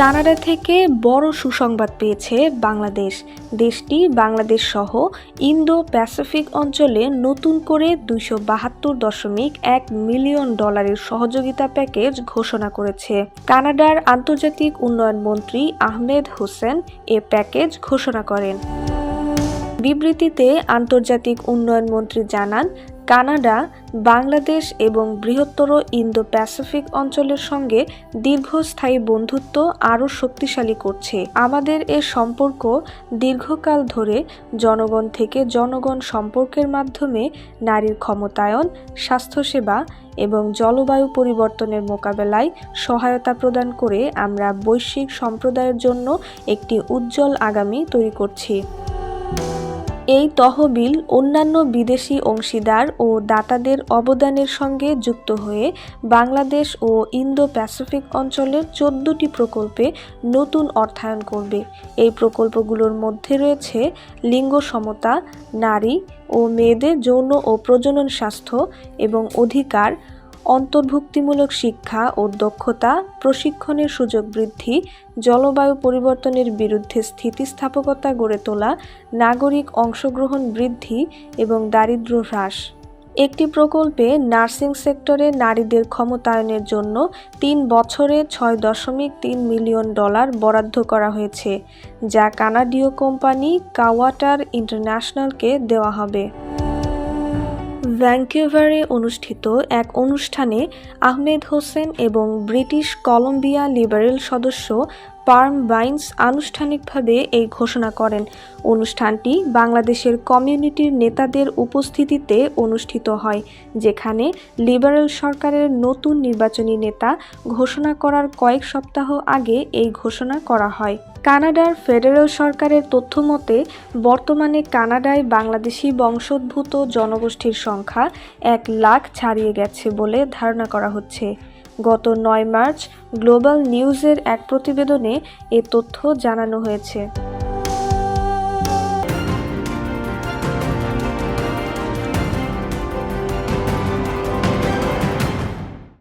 Canada থেকে বড় সুসংবাদ পেয়েছে বাংলাদেশ। দেশটি বাংলাদেশ সহ ইন্দো প্যাসিফিক অঞ্চলে নতুন করে দুইশো বাহাত্তর দশমিক এক মিলিয়ন ডলারের সহযোগিতা প্যাকেজ ঘোষণা করেছে। কানাডার আন্তর্জাতিক উন্নয়ন মন্ত্রী আহমেদ হোসেন এ প্যাকেজ ঘোষণা করেন। বিবৃতিতে আন্তর্জাতিক উন্নয়ন মন্ত্রী জানান, কানাডা, বাংলাদেশ এবং বৃহত্তর ইন্দো প্যাসিফিক অঞ্চলের সঙ্গে দীর্ঘস্থায়ী বন্ধুত্ব আরও শক্তিশালী করছে। আমাদের এ সম্পর্ক দীর্ঘকাল ধরে জনগণ থেকে জনগণ সম্পর্কের মাধ্যমে নারীর ক্ষমতায়ন, স্বাস্থ্যসেবা এবং জলবায়ু পরিবর্তনের মোকাবেলায় সহায়তা প্রদান করে আমরা বৈশ্বিক সম্প্রদায়ের জন্য একটি উজ্জ্বল আগামী তৈরি করছি। এই তহবিল অন্যান্য বিদেশি অংশীদার ও দাতাদের অবদানের সঙ্গে যুক্ত হয়ে বাংলাদেশ ও ইন্দো প্যাসিফিক অঞ্চলের চোদ্দটি প্রকল্পে নতুন অর্থায়ন করবে। এই প্রকল্পগুলোর মধ্যে রয়েছে লিঙ্গ সমতা, নারী ও মেয়েদের যৌন ও প্রজনন স্বাস্থ্য এবং অধিকার অন্তর্ভুক্তিমূলক শিক্ষা ও দক্ষতা, প্রশিক্ষণের সুযোগ বৃদ্ধি, জলবায়ু পরিবর্তনের বিরুদ্ধে স্থিতিস্থাপকতা গড়ে তোলা, নাগরিক অংশগ্রহণ বৃদ্ধি এবং দারিদ্র্য হ্রাস। একটি প্রকল্পে নার্সিং সেক্টরে নারীদের ক্ষমতায়নের জন্য তিন বছরে ছয় দশমিক তিন মিলিয়ন ডলার বরাদ্দ করা হয়েছে, যা কানাডীয় কোম্পানি কাওয়াটার ইন্টারন্যাশনালকে দেওয়া হবে। ভ্যাঙ্কুভারে অনুষ্ঠিত এক অনুষ্ঠানে আহমেদ হোসেন এবং ব্রিটিশ কলম্বিয়া লিবারেল সদস্য পার্ম বাইন্স আনুষ্ঠানিকভাবে এই ঘোষণা করেন। অনুষ্ঠানটি বাংলাদেশের কমিউনিটির নেতাদের উপস্থিতিতে অনুষ্ঠিত হয়, যেখানে লিবারেল সরকারের নতুন নির্বাচনী নেতা ঘোষণা করার কয়েক সপ্তাহ আগে এই ঘোষণা করা হয়। কানাডার ফেডারেল সরকারের তথ্যমতে, বর্তমানে কানাডায় বাংলাদেশি বংশোদ্ভূত জনগোষ্ঠীর সংখ্যা এক লাখ ছাড়িয়ে গেছে বলে ধারণা করা হচ্ছে। গত নয় মার্চ গ্লোবাল নিউজের এক প্রতিবেদনে এ তথ্য জানানো হয়েছে।